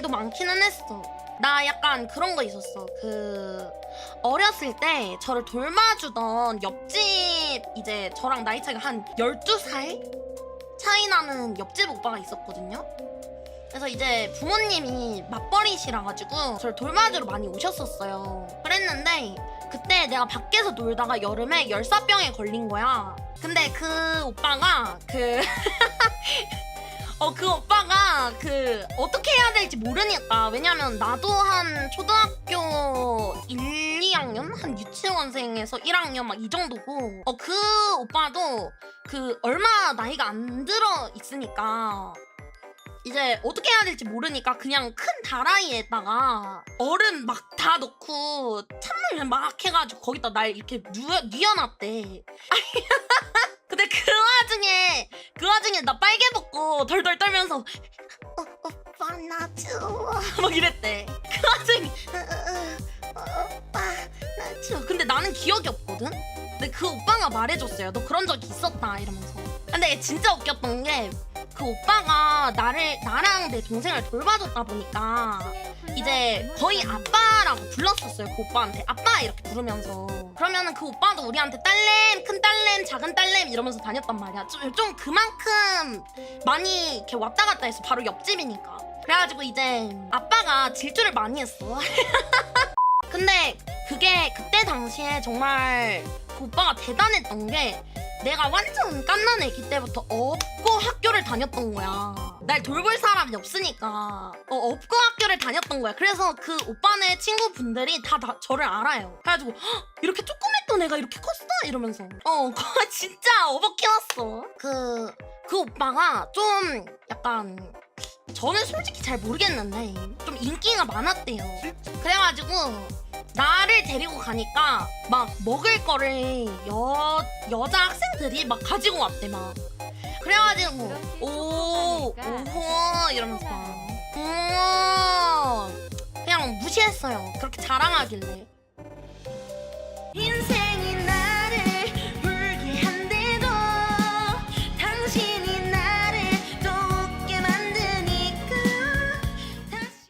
일도 많기는 했어. 나 약간 그런 거 있었어. 그 어렸을 때 저를 돌봐주던 옆집 이제 저랑 나이 차이가 한 12살 차이 나는 옆집 오빠가 있었거든요. 그래서 이제 부모님이 맞벌이시라 가지고 저를 돌봐주러 많이 오셨었어요. 그랬는데 그때 내가 밖에서 놀다가 여름에 열사병에 걸린 거야. 근데 그 오빠가 그 어, 그 오빠 가그 어떻게 해야 될지 모르니까. 왜냐면 나도 한 초등학교 1, 2학년? 한 유치원생에서 1학년 막 이 정도고. 어 그 오빠도 그 얼마 나이가 안 들어 있으니까 이제 어떻게 해야 될지 모르니까 그냥 큰 다라이에다가 얼음 막 다 넣고 찬물 막 해가지고 거기다 날 이렇게 누워, 뉘어놨대. 근데 그 와중에 그 와중에 나 빨개 벗고 덜덜 떨면서 나 추워 막 이랬대. 그 와중에 어, 오빠 나 추워. 근데 나는 기억이 없거든. 근데 그 오빠가 말해줬어요. 너 그런 적 있었다 이러면서. 근데 진짜 웃겼던 게 그 오빠가 나를 나랑 내 동생을 돌봐줬다 보니까 이제 거의 아빠라고 불렀었어요 그 오빠한테 아빠 이렇게 부르면서 그러면은 그 오빠도 우리한테 딸램 큰 딸램 작은 딸램 이러면서 다녔단 말이야 좀, 좀 그만큼 많이 이렇게 왔다 갔다 해서 바로 옆집이니까 그래가지고 이제 아빠가 질주를 많이 했어 근데 그게 그때 당시에 정말 그 오빠가 대단했던 게 내가 완전 깐난 애기 때부터 업고 학교를 다녔던 거야. 날 돌볼 사람이 없으니까 어, 업고 학교를 다녔던 거야. 그래서 그 오빠네 친구분들이 다, 다 저를 알아요. 그래가지고 "헉, 이렇게 조그맸던 애가 이렇게 컸어 이러면서 어 그거 진짜 어버 키웠어. 그 그 오빠가 좀 약간 저는 솔직히 잘 모르겠는데 좀 인기가 많았대요. 그래가지고 나를 데리고 가니까 막 먹을 거를 여 여자 학생들이 막 가지고 왔대 막. 그래가지고 오 오호 이러면서 음 그냥 무시했어요. 그렇게 자랑하길래. 인생